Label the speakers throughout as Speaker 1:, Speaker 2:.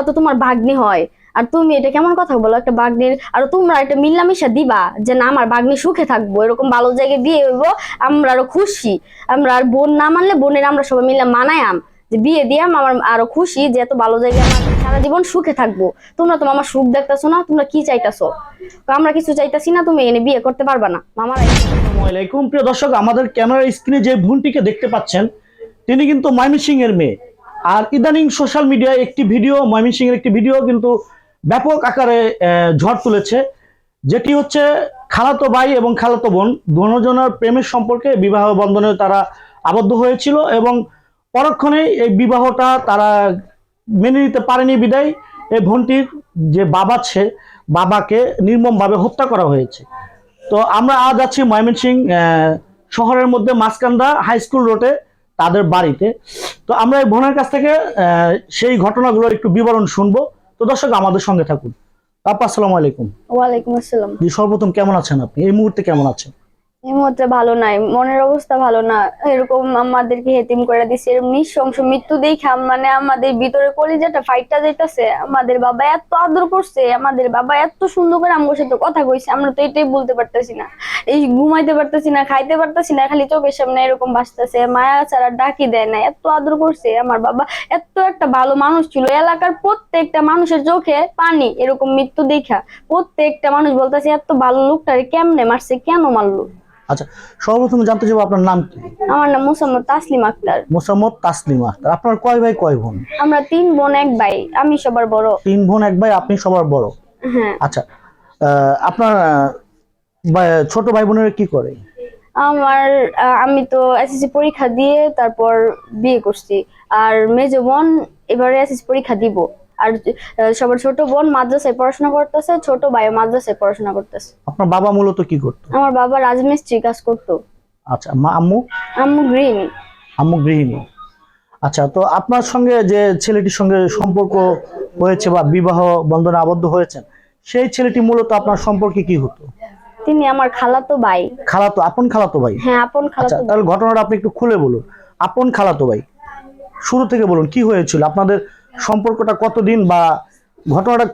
Speaker 1: ওরা তো তোমার ভাগ্নি হয়। আর তুমি এটা কেমন কথা বলো? একটা বাগ্নির আর তোমরা একটা মিল্লামিশা দিবা যে না, আমার বাগ্নি সুখে থাকব, এরকম ভালো জায়গায় বিয়ে হইবো, আমরা আরও খুশি। আমরা আর বোন না মানলে বোনের আমরা সবাই মিলে মানায়াম। যে বিয়ে দিয়াম আমার আরও খুশি যে এত ভালো জায়গায় আমরা সারা জীবন সুখে থাকব। তোমরা তো আমার সুখ দেখতেছো না, তোমরা কি চাইতাছো? আমরা কিছু চাইতাছি না, তুমি এনে বিয়ে করতে পারবা না। মামার
Speaker 2: প্রিয় দর্শক, আমাদের ক্যামেরার স্ক্রিনে যে বোনটিকে দেখতে পাচ্ছেন, তিনি কিন্তু ময়মনসিং এর মেয়ে। আর ইদানিং সোশ্যাল মিডিয়ায় একটি ভিডিও ময়মনসিং এর একটি ভিডিও কিন্তু ব্যাপক আকারে ঝড় তুলেছে। যেটি হচ্ছে খালাতো ভাই এবং খালাতো বোন দুজনের প্রেমের সম্পর্কে বিবাহ বন্ধনে তারা আবদ্ধ হয়েছিল এবং পরক্ষণে এই বিবাহটা তারা মেনে নিতে পারেনি বিদায়। এই বোনটির যে বাবা আছে বাবাকে নির্মমভাবে হত্যা করা হয়েছে। তো আমরা আজ আছি ময়মনসিং আহ, শহরের মধ্যে মাসকান্দা হাই স্কুল রোডে। তাদের বাড়িতে। তো আমরা এই বোনের কাছ থেকে আহ, সেই ঘটনাগুলো একটু বিবরণ শুনব। তো দর্শক আমাদের সঙ্গে থাকুন। আপা আসসালামু আলাইকুম।
Speaker 1: ওয়ালাইকুম আসসালাম।
Speaker 2: জি সর্বপ্রথম কেমন আছেন আপনি? এই মুহূর্তে কেমন আছেন?
Speaker 1: এই ভালো নাই, মনের অবস্থা ভালো না, এরকম আমাদেরকে হেতিম করে দিছে, এরকম নিঃশংস মৃত্যু দেখে মানে আমাদের ভিতরে কলিজাটা ফাইটটা যাইতাছে, আমাদের বাবা এত আদর করছে, আমাদের বাবা এত সুন্দর করে আমার সাথে কথা কইছে, আমরা তো এটাই বলতে পারতেছি না, এই ঘুমাইতে পারতেছি না, খাইতে পারতেছি না, খালি চোখের সামনে এরকম বাঁচতেছে মায়া ছাড়া ডাকি দেয় না, এত আদর করছে, আমার বাবা এত একটা ভালো মানুষ ছিল, এলাকার প্রত্যেকটা মানুষের চোখে পানি, এরকম মৃত্যু দেখা, প্রত্যেকটা মানুষ বলতেছে, এত ভালো লোকটারে কেমনে মারছে, কেন মারলো?
Speaker 2: আচ্ছা সর্বপ্রথম জানতে চাইব আপনার নাম কি?
Speaker 1: আমার নাম মোসাম্মদ তাসলিম আক্তার।
Speaker 2: মোসাম্মদ তাসলিমা আক্তার। আপনার কয় ভাই কয় বোন?
Speaker 1: আমরা তিন বোন এক ভাই। আমি সবার বড়।
Speaker 2: তিন বোন এক ভাই আপনি সবার বড়?
Speaker 1: হ্যাঁ।
Speaker 2: আচ্ছা আপনার ছোট ভাই বোনেরা কি করে?
Speaker 1: আমার আমি তো এসএসসি পরীক্ষা দিয়ে তারপর বিয়ে করছি। আর মেজ বোন এবারে এসএসসি পরীক্ষা দিব। আর সবার ছোট বোন মাদ্রাসায় পড়াশোনা করতেছে ছোট ভাই মাদ্রাসায় পড়াশোনা করতেছে।
Speaker 2: আপনার বাবা মূলত কি করতো?
Speaker 1: আমার বাবা রাজমিস্ত্রি কাজ করতো।
Speaker 2: আচ্ছা মা আম্মু?
Speaker 1: আম্মু গৃহিণী।
Speaker 2: আম্মু গৃহিণী। আচ্ছা তো আপনার সঙ্গে যে ছেলেটির সঙ্গে সম্পর্ক হয়েছে বা বিবাহ বন্ধনে আবদ্ধ হয়েছেন সেই ছেলেটি মূলত আপনার সম্পর্কে কি হতো?
Speaker 1: তিনি আমার খালাতো ভাই।
Speaker 2: খালাতো আপন খালাতো ভাই?
Speaker 1: হ্যাঁ আপন
Speaker 2: আচ্ছা
Speaker 1: খালাতো ভাই।
Speaker 2: তাহলে ঘটনাটা আপনি একটু খুলে বলুন। আপন খালাতো ভাই শুরু থেকে বলুন কি হয়েছিল? আপনাদের সম্পর্কটা কতদিন বা ঘটনাটা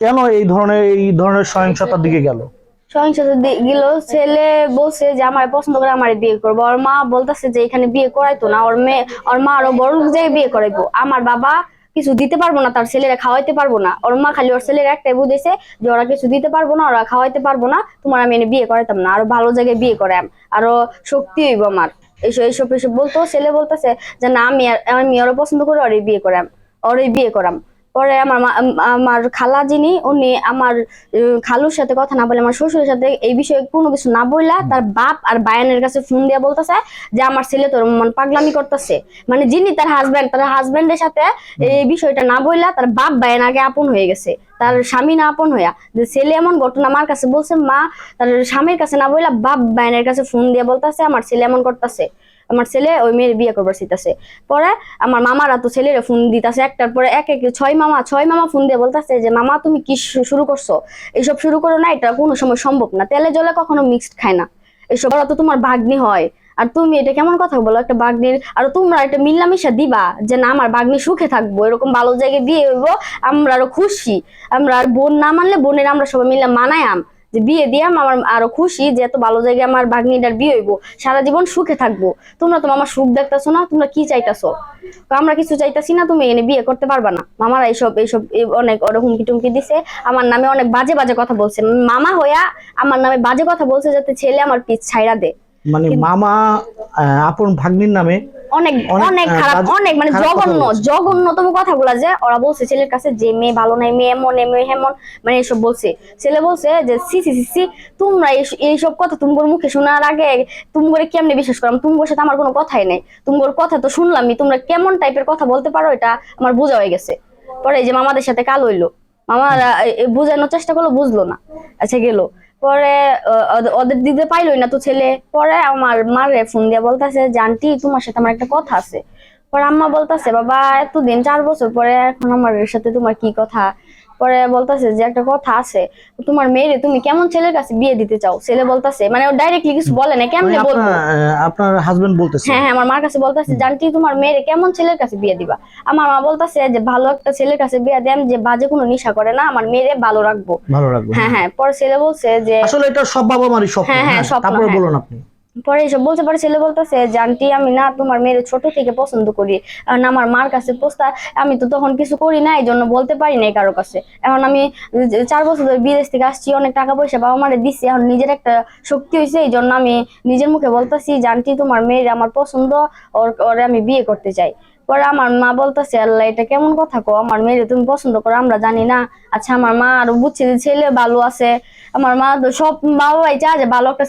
Speaker 2: কেন এই ধরনের এই ধরনের সহিংসতার দিকে গেল?
Speaker 1: সহিংসতা দি- গেল, ছেলে বলছে যে, আমার পছন্দ করে আমার বিয়ে করব। ওর মা বলতেছে যে, এখানে বিয়ে করাইতো না। ওর মেয়ে, ওর মা আরও বড় লোক বিয়ে করাইবো। আমার বাবা কিছু দিতে পারব না, তার ছেলেরা খাওয়াইতে পারব না। ওর মা খালি ওর ছেলের একটাই বুঝেছে যে, ওরা কিছু দিতে পারব না, ওরা খাওয়াইতে পারব না, তোমার আমি এনে বিয়ে করাইতাম না। আরও ভালো জায়গায় বিয়ে করাম, আরও শক্তি হইব আমার। এইসব এইসব এইসব বলতো, ছেলে বলতেছে যে, না, আমি আমি ওরা পছন্দ করে ওরই বিয়ে করাম। ওরই বিয়ে করাম। পরে আমার আমার খালা যিনি উনি আমার খালুর সাথে কথা না বলে আমার শ্বশুরের সাথে এই বিষয়ে কোনো কিছু না বললা তার বাপ আর বায়ানের কাছে ফোন দিয়া বলতেছে যে আমার ছেলে তোর মন পাগলামি করতেছে। মানে যিনি তার হাজবেন্ড তার হাজবেন্ডের সাথে এই বিষয়টা না বললা তার বাপ বায়ান আগে আপন হয়ে গেছে। তার স্বামী না আপন হইয়া। যে ছেলে এমন ঘটনা আমার কাছে বলছে মা তার স্বামীর কাছে না বললা বাপ বায়ানের কাছে ফোন দিয়ে বলতেছে আমার ছেলে এমন করতেছে। আমার ছেলে ওই মেয়ের বিয়ে করবার চাইতেছে। পরে আমার মামারা তো ছেলের ফোন দিতেছে একটার পরে এক এক ছয় মামা ছয় মামা ফোন দিয়ে বলতেছে যে, মামা, তুমি কি শুরু করছ? এইসব শুরু করো না, এটা কোনো সময় সম্ভব না। তেলে জলে কখনো মিক্সড খায় না। এসব ওরা তো তোমার ভাগ্নি হয়। আর তুমি এটা কেমন কথা বলো? একটা বাগ্নির, আর তোমরা একটা মিল্লামিশা দিবা যে, না, আমার বাগ্নি সুখে থাকব, এরকম ভালো জায়গায় বিয়ে হইবো আমরা আরও খুশি। আমরা আর বোন না মানলে বোনের আমরা সবাই মিলে মানায়াম। যে বিয়ে দিয়াম আমার আরও খুশি যে এত ভালো জায়গায় আমার ভাগ্নিটার বিয়ে হইবো সারা জীবন সুখে থাকব। তোমরা তো আমার সুখ দেখতেছো না তোমরা কি চাইতাছো? তো আমরা কিছু চাইতাছি না তুমি এনে বিয়ে করতে পারবা না। মামারা এইসব এইসব অনেক ওরা হুমকি টুমকি দিছে। আমার নামে অনেক বাজে বাজে কথা বলছে। মামা হইয়া আমার নামে বাজে কথা বলছে যাতে ছেলে আমার পিছ ছাইরা দে।
Speaker 2: মানে মামা আপন ভাগ্নির নামে
Speaker 1: অনেক
Speaker 2: অনেক,
Speaker 1: অনেক খারাপ অনেক মানে জঘন্য। জঘন্যতম কথাগুলা যে ওরা বলছে ছেলের কাছে যে মেয়ে ভালো নাই মেয়ে এমন মেয়ে হেমন মানে এসব বলছে। ছেলে বলছে যে সি সি সি সি তোমরা এইসব কথা তুমগোর মুখে শোনার আগে তুমগোরে কেমনে বিশ্বাস করলাম তুমগোর সাথে আমার কোনো কথাই নেই। তুমগোর কথা তো শুনলামই তোমরা কেমন টাইপের কথা বলতে পারো এটা আমার বোঝা হয়ে গেছে। পরে এই যে মামাদের সাথে কাল হইল। মামারা বোঝানোর চেষ্টা করল বুঝলো না। আচ্ছা গেলো। পরে ওদের- দিতে পাইলোই না তো ছেলে। পরে আমার মারে ফোন দিয়ে বলতেছে আন্টি তোমার সাথে আমার একটা কথা আছে। পরে আম্মা বলতেছে, বাবা, এতদিন, চার বছর পরে এখন আমার সাথে তোমার কি কথা? পরে বলতাছে যে একটা কথা আছে তোমার মেয়েরে তুমি কেমন ছেলের কাছে বিয়ে দিতে চাও? ছেলে বলতাছে মানে ও ডাইরেক্টলি কিছু বলে না কেমনে
Speaker 2: মানে
Speaker 1: বলব?
Speaker 2: আপনার হাজবেন্ড বলতেছে।
Speaker 1: হ্যাঁ হ্যাঁ আমার মার কাছে বলতেছে জানটি তোমার মেয়েরে কেমন ছেলের কাছে বিয়ে দিবা? আমার মা বলতেছে যে ভালো একটা ছেলের কাছে বিয়ে দেন যে বাজে কোনো নেশা করে না আমার মেয়েরে ভালো রাখব।
Speaker 2: ভালো রাখব
Speaker 1: হ্যাঁ হ্যাঁ। পরে ছেলে বলছে যে
Speaker 2: আসলে এটা সব বাবা মারই স্বপ্ন
Speaker 1: হ্যাঁ, হ্যাঁ,
Speaker 2: হ্যাঁ, তারপরে
Speaker 1: হ্যাঁ।
Speaker 2: বলুন আপনি।
Speaker 1: পরে এসব বলতে পারে ছেলে বলতেছে যে আমি না তোমার মেয়ের ছোট থেকে পছন্দ করি। কারণ আমার মার কাছে পোস্তা, আমি তো তখন কিছু করি না, এই জন্য বলতে পারি না কারও কাছে। এখন আমি চার বছর ধরে বিদেশ থেকে আসছি, অনেক টাকা পয়সা বাবা মারে দিচ্ছি এখন নিজের একটা শক্তি হয়েছে এই জন্য আমি নিজের মুখে বলতেছি আন্টি তোমার মেয়ের আমার পছন্দ, ওর ওর আমি বিয়ে করতে চাই। পরে আমার মা বলতেছে আল্লাহ এটা কেমন কথা কো আমার মেয়েরে তুমি পছন্দ করো আমরা জানি না। আচ্ছা আমার মা আরও বুঝছে যে ছেলে ভালো আছে। আমার মা তো সব মা বাবাই চায় যে ভালো একটা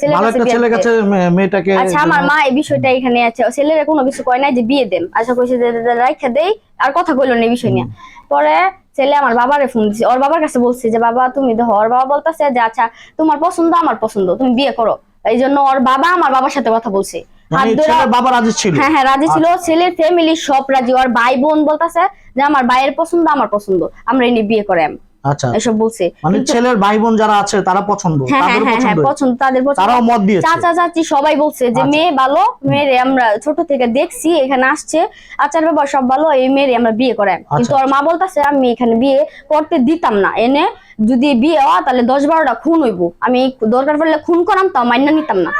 Speaker 1: ছেলে
Speaker 2: কাছে মেয়েটাকে
Speaker 1: আচ্ছা আমার মা এই বিষয়টা এখানে আছে। ছেলেরা কোনো কিছু কয় নাই যে বিয়ে দেন। আচ্ছা কইছে যে রাইখা দেই আর কথা কইলো না এই বিষয় নিয়ে। পরে ছেলে আমার বাবারে ফোন দিছে। ওর বাবার কাছে বলছে যে বাবা তুমি দেখো ওর বাবা বলতেছে যে আচ্ছা তোমার পছন্দ আমার পছন্দ তুমি বিয়ে করো। এই জন্য ওর বাবা আমার বাবার সাথে কথা বলছে।
Speaker 2: মানে বাবা রাজি ছিল?
Speaker 1: হ্যাঁ হ্যাঁ রাজি ছিল। ছেলের ফ্যামিলি সব রাজি। ওর ভাই বোন বলতেছে যে আমার ভাইয়ের পছন্দ আমার পছন্দ। আমরা এনে বিয়ে করাম।
Speaker 2: আচ্ছা।
Speaker 1: এসব বলছে।
Speaker 2: মানে ছেলের ভাই বোন যারা আছে তারা পছন্দ?
Speaker 1: হ্যাঁ হ্যাঁ
Speaker 2: পছন্দ?
Speaker 1: পছন্দ তাদের পছন্দ।
Speaker 2: তারাও মত দিয়েছে?
Speaker 1: চাচা চাচি সবাই বলছে যে
Speaker 2: আচ্ছা।
Speaker 1: মেয়ে ভালো মেয়েরে আমরা ছোট থেকে দেখছি এখানে আসছে। আচার ব্যাপার সব ভালো এই মেয়ে আমরা বিয়ে করাই কিন্তু
Speaker 2: আচ্ছা।
Speaker 1: ওর মা বলতেছে আমি এখানে বিয়ে করতে দিতাম না। এনে যদি বিয়ে হয় তাহলে দশ বারোটা খুন হইব। আমি দরকার পড়লে খুন করাম তাও মান্য নিতাম না।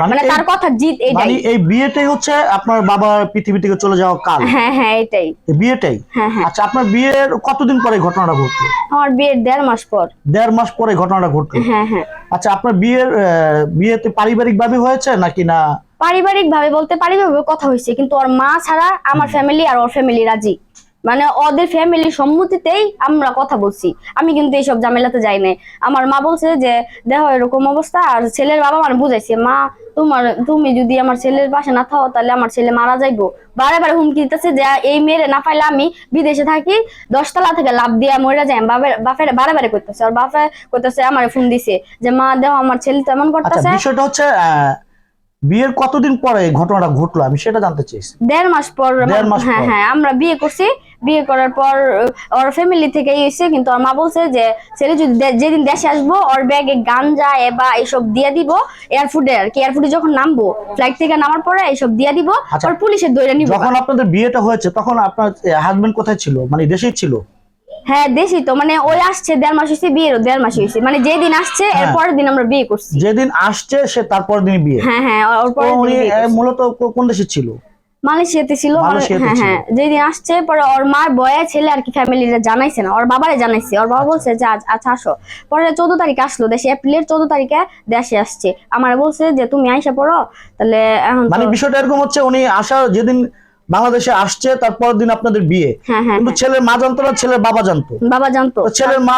Speaker 1: মানে তার কথা জিত
Speaker 2: মানে এই বিয়েটাই হচ্ছে আপনার পৃথিবী থেকে চলে যাওয়া কাল।
Speaker 1: হ্যাঁ হ্যাঁ এটাই।
Speaker 2: বিয়েটাই?
Speaker 1: হ্যাঁ হ্যাঁ।
Speaker 2: আচ্ছা আপনার বিয়ের কতদিন পরে ঘটনাটা ঘটলো?
Speaker 1: আমার বিয়ের দেড় মাস পর।
Speaker 2: দেড় মাস পরে ঘটনাটা ঘটলো?
Speaker 1: হ্যাঁ হ্যাঁ।
Speaker 2: আচ্ছা আপনার বিয়ের বিয়েতে পারিবারিক ভাবে হয়েছে নাকি না?
Speaker 1: পারিবারিক ভাবে বলতে পারিবারিক কথা হয়েছে কিন্তু ওর মা ছাড়া আমার ফ্যামিলি আর ওর ফ্যামিলি রাজি। মানে ওদের ফ্যামিলির সম্মতিতেই আমরা কথা বলছি। আমি কিন্তু এইসব ঝামেলাতে যাই নাই। আমার মা বলছে যে দেখো এরকম অবস্থা আর ছেলের বাবা মানে বুঝাইছে মা তোমার তুমি যদি আমার ছেলের পাশে না থাও তাহলে আমার ছেলে মারা যাইবো। বারে বারে হুমকি দিতেছে যে এই মেয়েরে না পাইলে আমি বিদেশে থাকি দশতলা থেকে লাভ দিয়ে মরে যাই বাপের বাপের বারে বারে করতেছে আর বাপে করতেছে আমার ফোন দিছে যে মা দেও আমার ছেলে তো এমন
Speaker 2: আচ্ছা
Speaker 1: করতেছে।
Speaker 2: বিষয়টা হচ্ছে বিয়ের কতদিন পরে এই ঘটনাটা ঘটলো? আমি সেটা জানতে চাইছি।
Speaker 1: দেড় মাস পর হ্যাঁ হ্যাঁ আমরা বিয়ে করছি। বিয়ে করার পর ওর ফ্যামিলি থেকে এসে কিন্তু ওর মা বলছে যে ছেলে যদি যেদিন দেশে আসব ওর ব্যাগে গাঞ্জা এবা এইসব দিয়ে দিব এয়ারফুডে আর কি এয়ারফুডে যখন নামবো ফ্লাইট থেকে নামার পরে এইসব দিয়ে দিব
Speaker 2: আচ্ছা।
Speaker 1: আর পুলিশের দৌড়ে নিব।
Speaker 2: যখন আপনাদের বিয়েটা হয়েছে তখন আপনার হাজবেন্ড কোথায় ছিল? মানে দেশেই ছিল?
Speaker 1: হ্যাঁ দেশি তো। মানে ওই আসছে দেড় মাস হয়েছে বিয়েরও দেড় মাস হয়েছে মানে যেদিন আসছে এর
Speaker 2: হ্যাঁ।
Speaker 1: পরের দিন আমরা বিয়ে করছি।
Speaker 2: যেদিন আসছে সে তারপর দিন বিয়ে।
Speaker 1: হ্যাঁ হ্যাঁ ওর পরের দিন।
Speaker 2: মূলত কোন দেশে ছিল?
Speaker 1: মালয়েশিয়াতে ছিল হ্যাঁ হ্যাঁ যেদিন আসছে পরে ওর মার বয়া ছেলে আর কি ফ্যামিলিরা জানাইছে না। ওর বাবারে জানাইছে। ওর বাবা বলছে যে আজ আচ্ছা আসো। পরে চোদ্দ তারিখে আসলো দেশে এপ্রিলের চোদ্দ তারিখে দেশে আসছে। আমার বলছে যে তুমি আইসা পড়ো তাহলে
Speaker 2: মানে বিষয়টা এরকম হচ্ছে উনি আসা যেদিন বাংলাদেশে আসছে তারপর দিন আপনাদের বিয়ে।
Speaker 1: হ্যাঁ হ্যাঁ
Speaker 2: কিন্তু ছেলের মা জানতো না ছেলের বাবা জানতো।
Speaker 1: হ্যাঁ। বাবা জানতো।
Speaker 2: ছেলের মা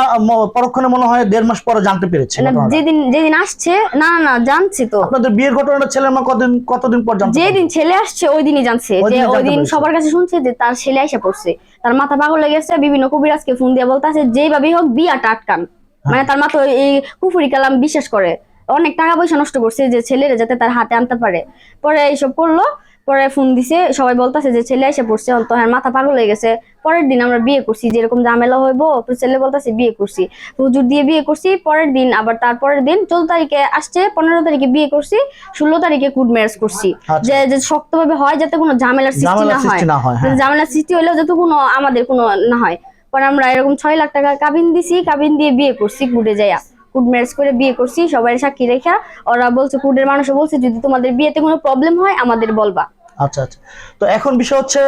Speaker 2: পরক্ষণে মনে হয় দেড় মাস পরে জানতে পেরেছে
Speaker 1: যেদিন যেদিন আসছে না না জানছি তো।
Speaker 2: আপনাদের বিয়ের ঘটনাটা ছেলের মা কতদিন কতদিন পর জানতে
Speaker 1: যেদিন ছেলে আসছে ওই দিনই জানছে যে ওই দিন সবার কাছে শুনছে যে তার ছেলে এসে পড়ছে। তার মাথা পাগল হয়ে গেছে বিভিন্ন কবিরাজকে ফোন দিয়ে বলতেছে যেভাবেই হোক বিয়াটা আটকান। মানে তার মা তো এই কুফুরি কালাম বিশ্বাস করে। অনেক টাকা পয়সা নষ্ট করছে যে ছেলেরা যাতে তার হাতে আনতে পারে। পরে এইসব করল পরে ফোন দিছে সবাই বলতেছে যে ছেলে এসে পড়ছে তো হ্যাঁ মাথা পাগল হয়ে গেছে। পরের দিন আমরা বিয়ে করছি যেরকম ঝামেলা হইবো তো ছেলে বলতেছে বিয়ে করছি। হুজুর দিয়ে বিয়ে করছি পরের দিন আবার তারপরের দিন চোদ্দ তারিখে আসছে পনেরো তারিখে বিয়ে করছি ষোলো তারিখে কুড ম্যারেজ করছি।
Speaker 2: আচ্ছা।
Speaker 1: যে যে শক্তভাবে হয় যাতে কোনো ঝামেলার সৃষ্টি না হয়।
Speaker 2: হয়।
Speaker 1: ঝামেলার সৃষ্টি হলেও যাতে কোনো আমাদের কোনো না হয়। পরে আমরা এরকম ছয় লাখ টাকা কাবিন দিছি কাবিন দিয়ে বিয়ে করছি কুডে যাইয়া। কুড ম্যারেজ করে বিয়ে করছি সবাই সাক্ষী রেখা। ওরা বলছে কুডের মানুষও বলছে যদি তোমাদের বিয়েতে কোনো প্রবলেম হয় আমাদের বলবা।
Speaker 2: আচ্ছা আচ্ছা। তো এখন বিষয় হচ্ছে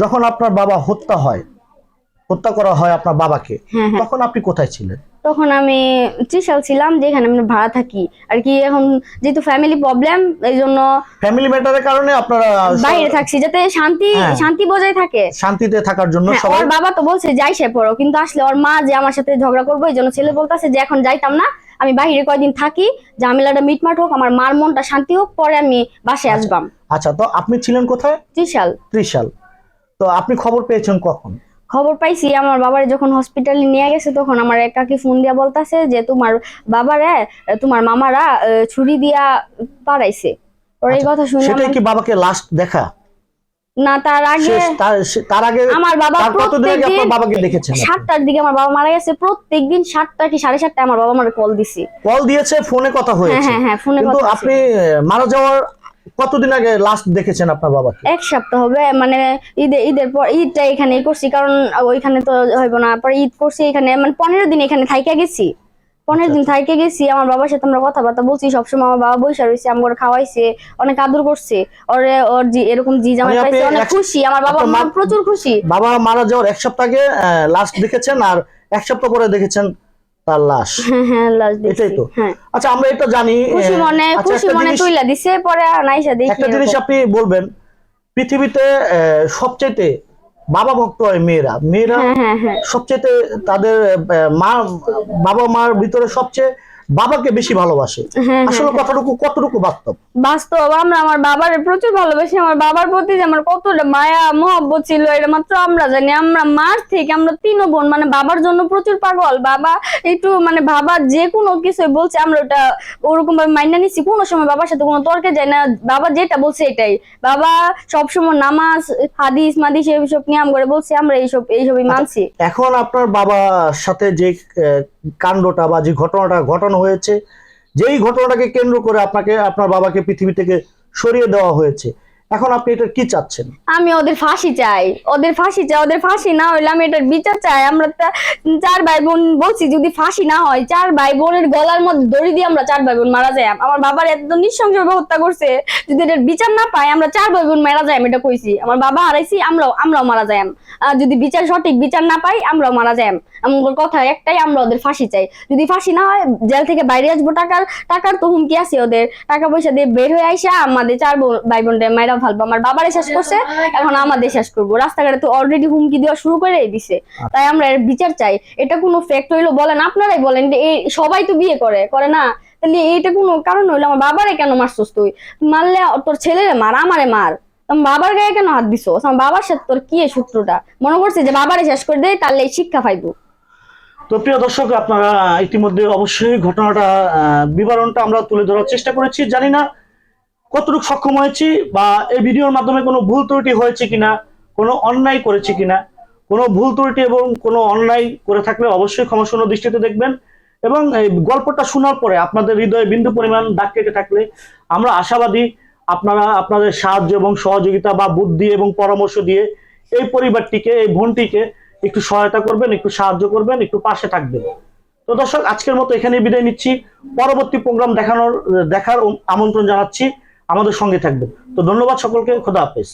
Speaker 2: যখন আপনার বাবা হত্যা হয় হত্যা করা হয় আপনার বাবাকে
Speaker 1: হ্যাঁ হ্যাঁ।
Speaker 2: তখন আপনি কোথায় ছিলেন?
Speaker 1: তখন আমি ত্রিশাল ছিলাম যেখানে আমি ভাড়া থাকি। আর কি এখন যেহেতু ফ্যামিলি প্রবলেম এই জন্য
Speaker 2: ফ্যামিলি ম্যাটারের কারণে আপনারা
Speaker 1: বাইরে থাকছি যাতে শান্তি
Speaker 2: হ্যাঁ।
Speaker 1: শান্তি বজায় থাকে।
Speaker 2: শান্তিতে থাকার জন্য
Speaker 1: ওর বাবা তো বলছে যাই সে পড়ো। কিন্তু আসলে ওর মা যে আমার সাথে ঝগড়া করব এই জন্য ছেলে বলতেছে যে এখন যাইতাম না। আমি বাইরে কয়দিন থাকি ঝামেলাটা মিটমাট হোক আমার মার মনটা শান্তি হোক পরে আমি বাসে আসবাম।
Speaker 2: আচ্ছা তো আপনি ছিলেন কোথায়?
Speaker 1: ত্রিশাল।
Speaker 2: ত্রিশাল। তো আপনি খবর পেয়েছেন কখন?
Speaker 1: খবর পাইছি আমার বাবার যখন হসপিটালে নিয়ে গেছে তখন আমার এক কাকি ফোন দিয়া বলতাছে যে তোমার বাবারে তোমার মামারা ছুরি দিয়া পারাইছে ওর এই
Speaker 2: আচ্ছা,
Speaker 1: কথা শুনে
Speaker 2: সেটাই কি বাবাকে লাস্ট দেখা?
Speaker 1: না তার আগে
Speaker 2: তার- আগে
Speaker 1: আমার বাবা প্রত্যেকদিন
Speaker 2: বাবাকে দেখেছেন?
Speaker 1: সাতটার দিকে আমার বাবা মারা গেছে প্রত্যেকদিন সাতটা কি সাড়ে সাতটা আমার বাবা আমার কল দিছে।
Speaker 2: কল দিয়েছে ফোনে কথা
Speaker 1: হ্যাঁ
Speaker 2: হয়েছে
Speaker 1: হ্যাঁ হ্যাঁ ফোনে কথা হয়েছে।
Speaker 2: আপনি মারা যাওয়ার কতদিন আগে লাস্ট দেখেছেন আপনার বাবাকে?
Speaker 1: এক সপ্তাহ হবে মানে ঈদে ঈদের পর ঈদটা এখানে করছি কারণ ওইখানে তো হইব না পরে ঈদ করছি এখানে মানে পনেরো দিন এখানে থাইকা গেছি। পনেরো দিন থাইকে গেছি আমার বাবার সাথে আমরা কথাবার্তা বলছি সবসময় আমার বাবা বৈশা রয়েছে আমার খাওয়াইছে অনেক আদর করছে ওরে ওর জি এরকম জি জামাই
Speaker 2: মানে
Speaker 1: পাইছে অনেক খুশি আমার বাবা
Speaker 2: মা
Speaker 1: প্রচুর খুশি।
Speaker 2: বাবা মারা যাওয়ার এক সপ্তাহ আগে লাস্ট দেখেছেন আর এক সপ্তাহ পরে দেখেছেন তার লাশ।
Speaker 1: হ্যাঁ হ্যাঁ
Speaker 2: এটাই তো।
Speaker 1: হ্যাঁ।
Speaker 2: আচ্ছা আমরা এটা জানি
Speaker 1: খুশি মনে
Speaker 2: আচ্ছা,
Speaker 1: খুশি মনে তুইলা দিছে পরে নাইসা দেখি
Speaker 2: একটা জিনিস আপনি বলবেন পৃথিবীতে আহ, সবচাইতে বাবা ভক্ত হয় মেয়েরা। মেয়েরা সবচেয়ে তাদের মা বাবা মার ভিতরে সবচেয়ে বাবাকে বেশি ভালোবাসে।
Speaker 1: হ্যাঁ,
Speaker 2: আসলে কথাটুকু কতটুকু বাস্তব?
Speaker 1: বাস্তব আমরা আমার বাবার প্রচুর ভালোবাসি আমার বাবার প্রতি যে আমার কতটা মায়া মহব্বত ছিল এটা মাত্র আমরা জানি। আমরা মার থেকে আমরা তিন বোন মানে বাবার জন্য প্রচুর পাগল। বাবা একটু মানে বাবা যে কোনো কিছু বলছে আমরা ওটা ওরকম ভাবে মাইনা নিচ্ছি কোনো সময় বাবার সাথে কোনো তর্কে যায় না বাবা যেটা বলছে এটাই। বাবা সবসময় নামাজ হাদিস মাদিস এইসব নিয়ম করে বলছে আমরা এইসব এইসবই মানছি।
Speaker 2: এখন আপনার বাবার সাথে যে কাণ্ডটা বা যে ঘটনাটা ঘটানো হয়েছে, যেই ঘটনাটাকে কেন্দ্র করে আপনাকে, আপনার বাবাকে পৃথিবী থেকে সরিয়ে দেওয়া হয়েছে। এখন আপনি এটা কি চাচ্ছেন?
Speaker 1: আমি ওদের ফাঁসি চাই। ওদের ফাঁসি চাই, ওদের ফাঁসি না হইলে আমি এটার বিচার চাই। আমরা চার ভাই বোন বলছি, যদি ফাঁসি না হয়, চার ভাই বোনের গলার মধ্যে দড়ি দিয়ে আমরা চার ভাই বোন মারা যাই। আমার বাবার এত নৃশংসভাবে হত্যা করছে, যদি এটার বিচার না পাই, আমরা চার ভাই বোন মারা যাই এটা কইছি। আমার বাবা হারাইছি, আমরাও আমরাও মারা যাই। আর যদি বিচার সঠিক বিচার না পাই, আমরাও মারা যাই। আমার কথা একটাই, আমরা ওদের ফাঁসি চাই। যদি ফাঁসি না হয়, জেল থেকে বাইরে আসব, টাকার টাকার তো হুমকি আছে ওদের। টাকা পয়সা দিয়ে বের হয়ে আইসা আমাদের চার ভাই বোনদের মায়েরা ভালবো আমার বাবারে শেষ করছে, এখন আমাদের শেষ করব। রাস্তাঘাটে তো অলরেডি হুমকি দেওয়া শুরু করে দিছে। তাই আমরা এর বিচার চাই। এটা কোনো ফ্যাক্ট হইল বলেন, আপনারাই বলেন এই সবাই তো বিয়ে করে করে না? তাহলে এইটা কোনো কারণ হইল? আমার বাবারে কেন মারছস তুই? মারলে তোর ছেলেরে মার, আমারে মার। বাবার গায়ে কেন হাত দিছো আমার বাবার সাথে তোর কি সূত্রটা মনে করছে যে বাবারে শেষ করে দেয় তাহলে শিক্ষা পাইবো।
Speaker 2: তো প্রিয় দর্শক, আপনারা ইতিমধ্যে অবশ্যই ঘটনাটা বিবরণটা আমরা তুলে ধরার চেষ্টা করেছি। জানি না কতটুকু সক্ষম হয়েছি বা এই ভিডিওর মাধ্যমে কোনো ভুল ত্রুটি হয়েছে কিনা, কোনো অন্যায় করেছি কিনা, কোনো ভুল ত্রুটি এবং কোনো অন্যায় করে থাকলে অবশ্যই ক্ষমাশূন্য দৃষ্টিতে দেখবেন এবং এই গল্পটা শোনার পরে আপনাদের হৃদয়ে বিন্দু পরিমাণ দাগ কেটে থাকলে আমরা আশাবাদী আপনারা আপনাদের সাহায্য এবং সহযোগিতা বা বুদ্ধি এবং পরামর্শ দিয়ে এই পরিবারটিকে, এই বোনটিকে একটু সহায়তা করবেন, একটু সাহায্য করবেন, একটু পাশে থাকবেন। তো দর্শক, আজকের মতো এখানে বিদায় নিচ্ছি। পরবর্তী প্রোগ্রাম দেখানোর, দেখার আমন্ত্রণ জানাচ্ছি। আমাদের সঙ্গে থাকবেন। তো ধন্যবাদ সকলকে খোদা হাফেজ।